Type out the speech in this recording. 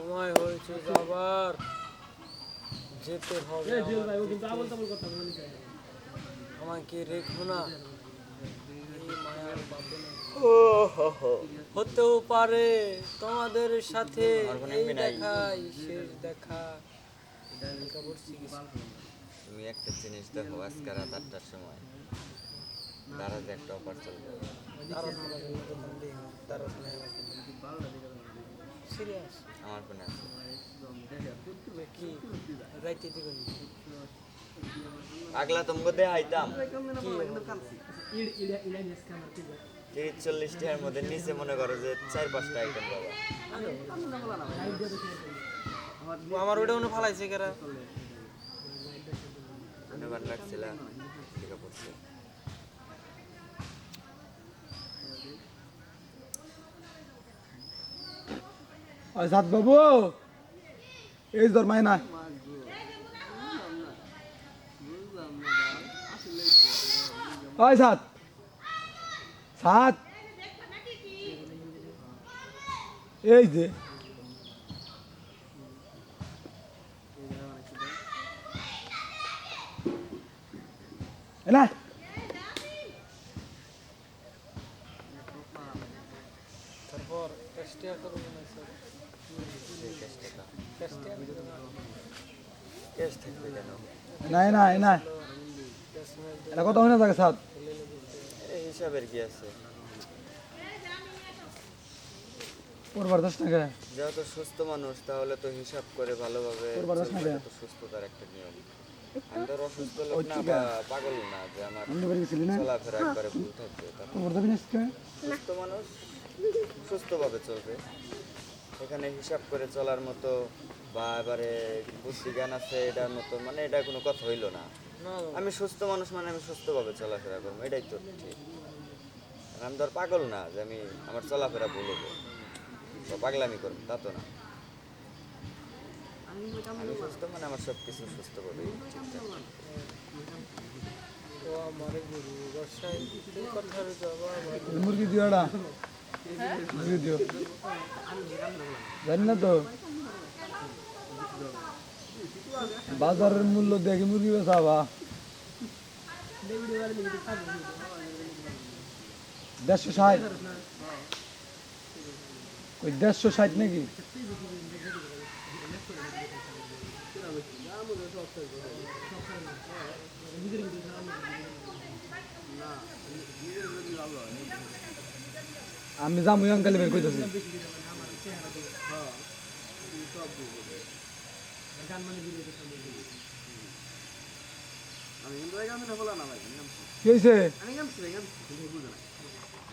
সময় হয়েছে যাবার। যেতে হবে আমাকে। রেখো না। হতেও পারে তোমাদের সাথে এই দেখাই শেষ দেখা। তুমি একটা জিনিস দেখো আজকে রাত আটটার সময়। তারা একটা অফার চলবে সিরিয়াস আমার ফোনে আছে। রাইতে দিবেন আগলা তোমাকে দেখাইতাম কি তিরিশ চল্লিশ টাকার মধ্যে নিচে মনে করো যে চার পাঁচটা আইটেম বাবা আমার ওটা মনে ফালাইছে কেরা? ধন্যবাদ লাগছিল। ঠিক পড়ছে সাত বাবু এই তোর না ওই সাত সাত এই যে। না স্যার ক্যাশ টাকা টেস্টিয়া ক্যাশ থাকবে কেন নাই নাই নাই। এটা কত হয়ে থাকে সাত হিসাবের কি আছে? পরবার দশ টাকা যেহেতু সুস্থ মানুষ তাহলে তো হিসাব করে ভালোভাবে টাকা? সুস্থতার একটা নিয়ম। আমি তো অসুস্থ লোক না বা পাগল না যে আমার না? চলাফেরা একবারে ভুল থাকবে না। না? সুস্থ মানুষ? সুস্থভাবে চলবে। এখানে হিসাব করে চলার মতো বা এবারে বুদ্ধি জ্ঞান আছে এটার মতো মানে এটা কোনো কথা হইল না। আমি সুস্থ মানুষ মানে আমি সুস্থভাবে চলাফেরা করব এটাই তো ঠিক। আমি আর পাগল না যে আমি আমার চলাফেরা ভুল হব বা পাগলামি করব তা তো না। আমি সুস্থ মানে আমার সব কিছু কথার জবাব মুরগি জানি না তো বাজারের মূল্য দেখি মুরগি বেচা বা দেড়শো ষাট ওই দেড়শো ষাট নাকি আমি যাম ওই অঙ্কালি বের করতেছি কি হয়েছে